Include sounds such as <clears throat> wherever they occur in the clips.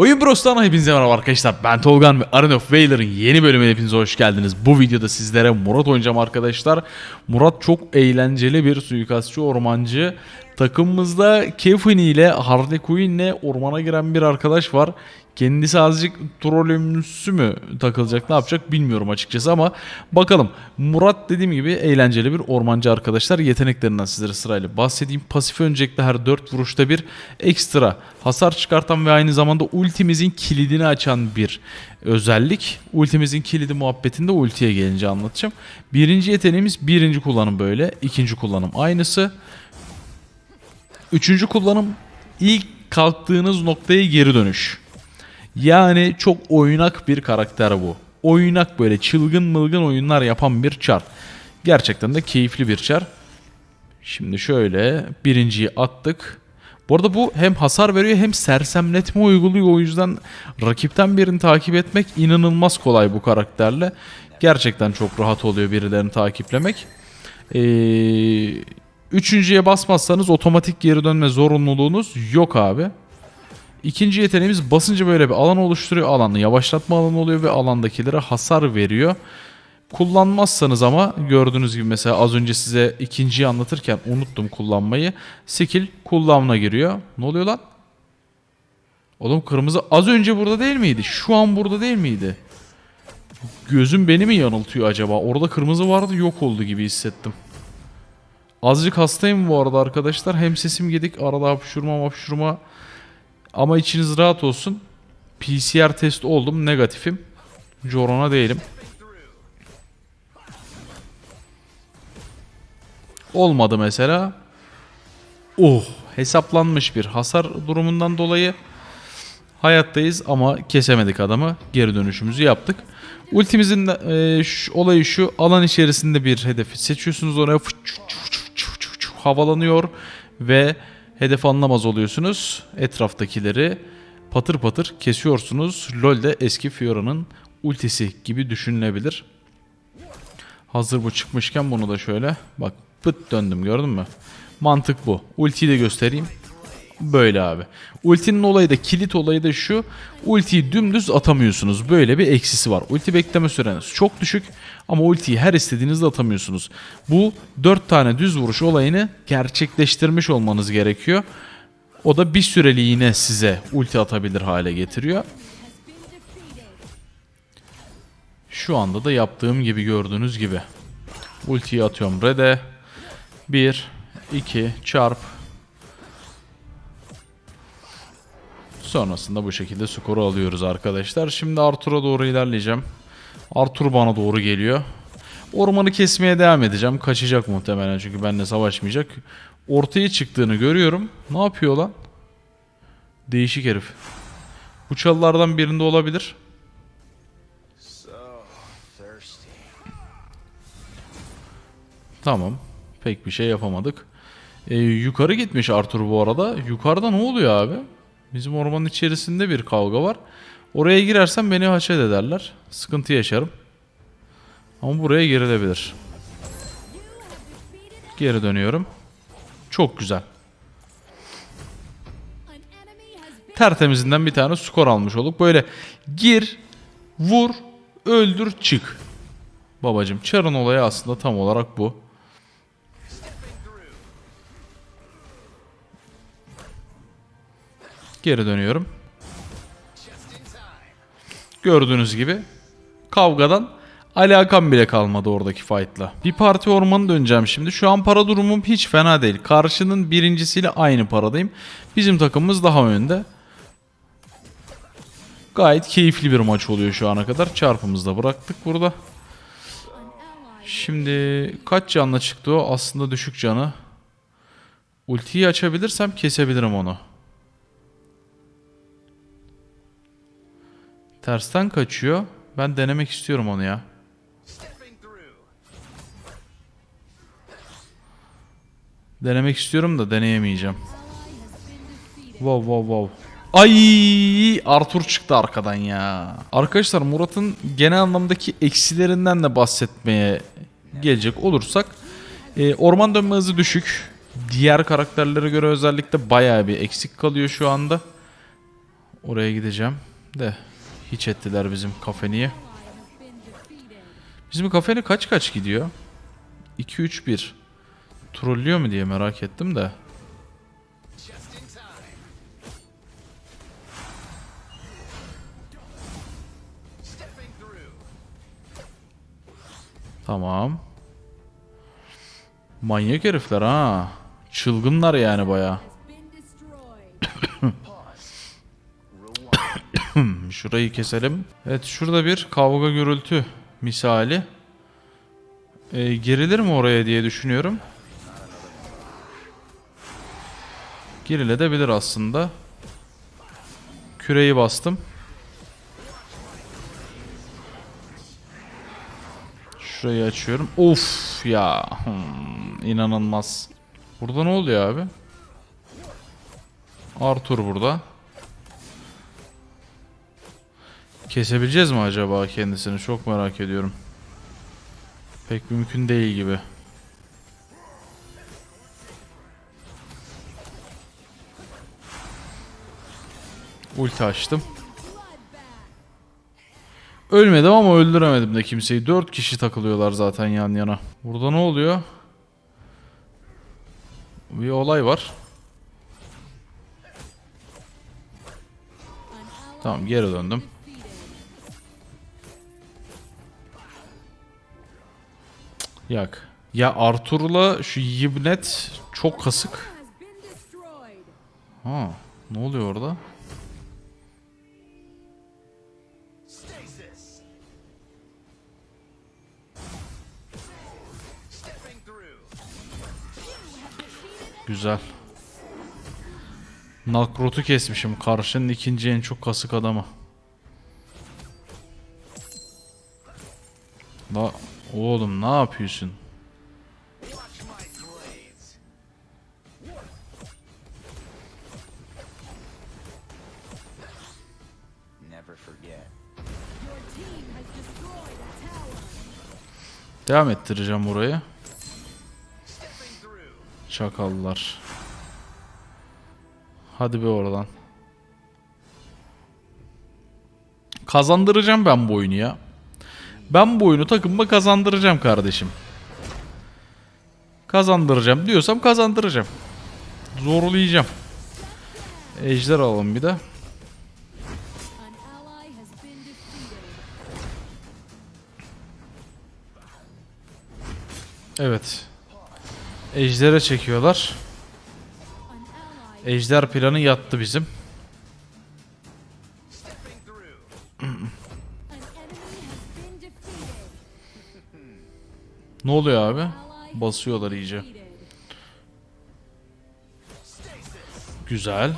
Oyun Bros'tan hepinize merhaba arkadaşlar. Ben Tolgan ve Arena of Valor'ın yeni bölümüne hepinize hoş geldiniz. Bu videoda sizlere Murat oynayacağım arkadaşlar. Murat çok eğlenceli bir suikastçı ormancı. Takımımızda Kefini ile Harley Quinn ile ormana giren bir arkadaş var. Kendisi azıcık trollümsü mü takılacak ne yapacak bilmiyorum açıkçası ama bakalım. Murat dediğim gibi eğlenceli bir ormancı arkadaşlar. Yeteneklerinden sizlere sırayla bahsedeyim. Pasif öncelikle her 4 vuruşta bir ekstra hasar çıkartan ve aynı zamanda ultimizin kilidini açan bir özellik. Ultimizin kilidi muhabbetinde ultiye gelince anlatacağım. Birinci yeteneğimiz birinci kullanım böyle. ikinci kullanım aynısı. Üçüncü kullanım ilk kalktığınız noktaya geri dönüş. Yani çok oynak bir karakter bu. Oynak böyle çılgın mılgın oyunlar yapan bir çar. Gerçekten de keyifli bir çar. Şimdi şöyle birinciyi attık. Bu arada bu hem hasar veriyor hem sersemletme uyguluyor. O yüzden rakipten birini takip etmek inanılmaz kolay bu karakterle. Gerçekten çok rahat oluyor birilerini takiplemek. Ee, üçüncüye basmazsanız otomatik geri dönme zorunluluğunuz yok abi. İkinci yeteneğimiz basınca böyle bir alan oluşturuyor. Alanı yavaşlatma alanı oluyor ve alandakilere hasar veriyor. Kullanmazsanız ama gördüğünüz gibi mesela az önce size ikinciyi anlatırken unuttum kullanmayı. Skill kullanma giriyor. Ne oluyor lan? Oğlum kırmızı az önce burada değil miydi? Şu an burada değil miydi? Gözüm beni mi yanıltıyor acaba? Orada kırmızı vardı yok oldu gibi hissettim. Azıcık hastayım bu arada arkadaşlar. Hem sesim gedik arada hapşurma hapşurma. Ama içiniz rahat olsun. PCR test oldum negatifim. Corona değilim. Olmadı mesela. Oh hesaplanmış bir hasar durumundan dolayı hayattayız ama kesemedik adamı. Geri dönüşümüzü yaptık. Ultimizin e, şu- olayı şu alan içerisinde bir hedefi seçiyorsunuz oraya fıç, çuf, çuf, çuf, çuf, çuf, havalanıyor ve hedef anlamaz oluyorsunuz. Etraftakileri patır patır kesiyorsunuz. LoL'de eski Fiora'nın ultisi gibi düşünülebilir. Hazır bu çıkmışken bunu da şöyle bak pıt döndüm gördün mü? Mantık bu. Ultiyi de göstereyim. Böyle abi. Ultinin olayı da kilit olayı da şu. Ultiyi dümdüz atamıyorsunuz. Böyle bir eksisi var. Ulti bekleme süreniz çok düşük ama ultiyi her istediğinizde atamıyorsunuz. Bu 4 tane düz vuruş olayını gerçekleştirmiş olmanız gerekiyor. O da bir süreliğine size ulti atabilir hale getiriyor. Şu anda da yaptığım gibi gördüğünüz gibi. Ultiyi atıyorum red'e. 1, 2, çarp. Sonrasında bu şekilde skoru alıyoruz arkadaşlar. Şimdi Arthur'a doğru ilerleyeceğim. Arthur bana doğru geliyor. Ormanı kesmeye devam edeceğim. Kaçacak muhtemelen çünkü benimle savaşmayacak. Ortaya çıktığını görüyorum. Ne yapıyor lan? Değişik herif. Bu çalılardan birinde olabilir. Tamam. Pek bir şey yapamadık. Ee, yukarı gitmiş Arthur bu arada. Yukarıda ne oluyor abi? Bizim ormanın içerisinde bir kavga var. Oraya girersem beni haşet ederler. Sıkıntı yaşarım. Ama buraya girilebilir. Geri dönüyorum. Çok güzel. Tertemizinden bir tane skor almış olduk. Böyle gir, vur, öldür, çık. Babacım çarın olayı aslında tam olarak bu. Geri dönüyorum. Gördüğünüz gibi kavgadan alakam bile kalmadı oradaki fight'la. Bir parti ormanı döneceğim şimdi. Şu an para durumum hiç fena değil. Karşının birincisiyle aynı paradayım. Bizim takımımız daha önde. Gayet keyifli bir maç oluyor şu ana kadar. Çarpımızı da bıraktık burada. Şimdi kaç canla çıktı o? Aslında düşük canı. Ultiyi açabilirsem kesebilirim onu. Tersten kaçıyor. Ben denemek istiyorum onu ya. Denemek istiyorum da deneyemeyeceğim. Wow wow wow. Ay Arthur çıktı arkadan ya. Arkadaşlar Murat'ın genel anlamdaki eksilerinden de bahsetmeye gelecek olursak e, orman dönme hızı düşük. Diğer karakterlere göre özellikle bayağı bir eksik kalıyor şu anda. Oraya gideceğim de hiç ettiler bizim kafeniyi. Bizim kafeni kaç kaç gidiyor? 2-3-1. Trollüyor mu diye merak ettim de. Tamam. Manyak herifler ha. Çılgınlar yani baya. Şurayı keselim. Evet şurada bir kavga gürültü misali. Ee, girilir mi oraya diye düşünüyorum. Girilebilir aslında. Küreyi bastım. Şurayı açıyorum. Of ya. Hmm, inanılmaz. Burada ne oluyor abi? Arthur burada. Kesebileceğiz mi acaba kendisini? Çok merak ediyorum. Pek mümkün değil gibi. Ulti açtım. Ölmedim ama öldüremedim de kimseyi. Dört kişi takılıyorlar zaten yan yana. Burada ne oluyor? Bir olay var. Tamam geri döndüm. Yak. Ya Arthur'la şu Yibnet çok kasık. Ha, ne oluyor orada? Güzel. Nakrot'u kesmişim. Karşının ikinci en çok kasık adamı. Oğlum ne yapıyorsun? Devam ettireceğim burayı. Çakallar. Hadi be oradan. Kazandıracağım ben bu oyunu ya. Ben bu oyunu takımıma kazandıracağım kardeşim. Kazandıracağım diyorsam kazandıracağım. Zorlayacağım. Ejder alalım bir de. Evet. Ejder'e çekiyorlar. Ejder planı yattı bizim. <clears throat> Ne oluyor abi? Basıyorlar iyice. Güzel.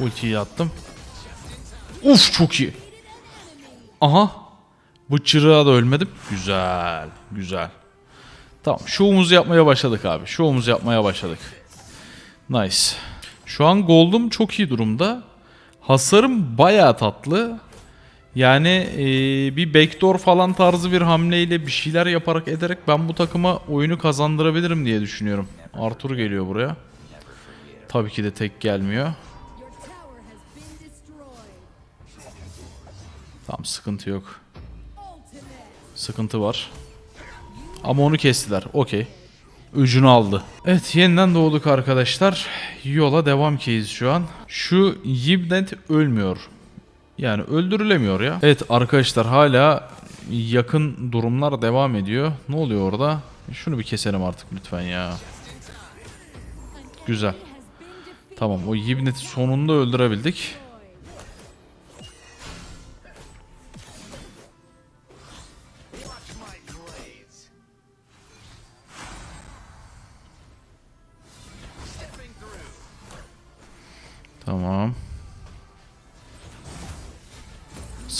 Ultiyi attım. Uf çok iyi. Aha. Bu çırağa da ölmedim. Güzel. Güzel. Tamam. Şovumuzu yapmaya başladık abi. Şovumuzu yapmaya başladık. Nice. Şu an gold'um çok iyi durumda. Hasarım bayağı tatlı. Yani eee, bir backdoor falan tarzı bir hamleyle bir şeyler yaparak ederek ben bu takıma oyunu kazandırabilirim diye düşünüyorum. Arthur geliyor buraya. Tabii ki de tek gelmiyor. Tamam sıkıntı yok. Sıkıntı var. Ama onu kestiler. Okey. Ucunu aldı. Evet yeniden doğduk arkadaşlar. Yola devam keyiz şu an. Şu Yibnet ölmüyor. Yani öldürülemiyor ya. Evet arkadaşlar hala yakın durumlar devam ediyor. Ne oluyor orada? Şunu bir keselim artık lütfen ya. Güzel. Tamam o Yibnet'i sonunda öldürebildik.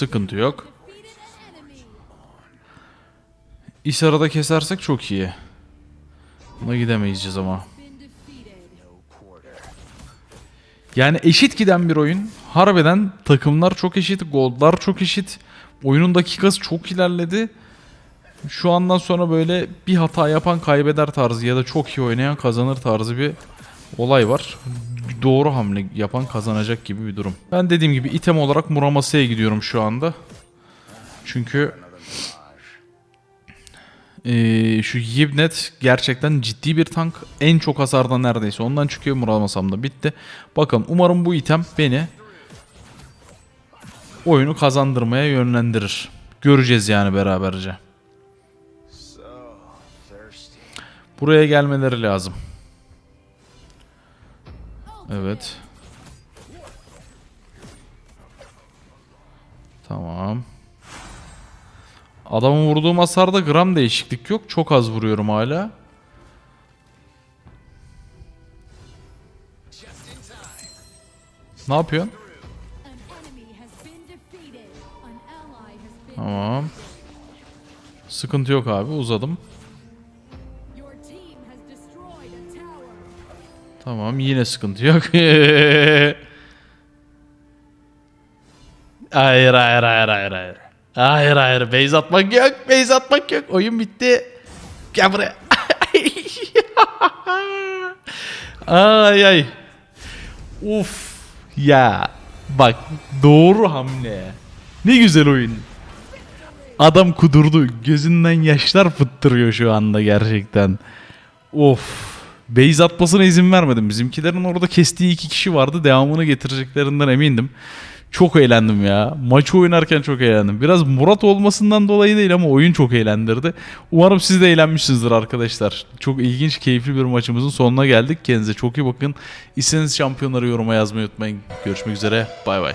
Sıkıntı yok. İsara'da kesersek çok iyi. Buna gidemeyeceğiz ama. Yani eşit giden bir oyun. Harbiden takımlar çok eşit, goldlar çok eşit. Oyunun dakikası çok ilerledi. Şu andan sonra böyle bir hata yapan kaybeder tarzı ya da çok iyi oynayan kazanır tarzı bir olay var. Doğru hamle yapan kazanacak gibi bir durum. Ben dediğim gibi item olarak Muramasa'ya gidiyorum şu anda. Çünkü ee, şu Yibnet gerçekten ciddi bir tank. En çok hasardan neredeyse ondan çıkıyor. Muramasam da bitti. Bakın umarım bu item beni oyunu kazandırmaya yönlendirir. Göreceğiz yani beraberce. Buraya gelmeleri lazım. Evet. Tamam. Adamın vurduğum hasarda gram değişiklik yok. Çok az vuruyorum hala. Ne yapıyorsun? Tamam. Sıkıntı yok abi uzadım. Tamam yine sıkıntı yok. <laughs> hayır hayır hayır hayır hayır. Hayır hayır base atmak yok base atmak yok oyun bitti. Gel buraya. <laughs> ay ay. Uf ya bak doğru hamle. Ne güzel oyun. Adam kudurdu. Gözünden yaşlar fıttırıyor şu anda gerçekten. Of. Base atmasına izin vermedim. Bizimkilerin orada kestiği iki kişi vardı. Devamını getireceklerinden emindim. Çok eğlendim ya. Maçı oynarken çok eğlendim. Biraz Murat olmasından dolayı değil ama oyun çok eğlendirdi. Umarım siz de eğlenmişsinizdir arkadaşlar. Çok ilginç, keyifli bir maçımızın sonuna geldik. Kendinize çok iyi bakın. İstediğiniz şampiyonları yoruma yazmayı unutmayın. Görüşmek üzere. Bay bay.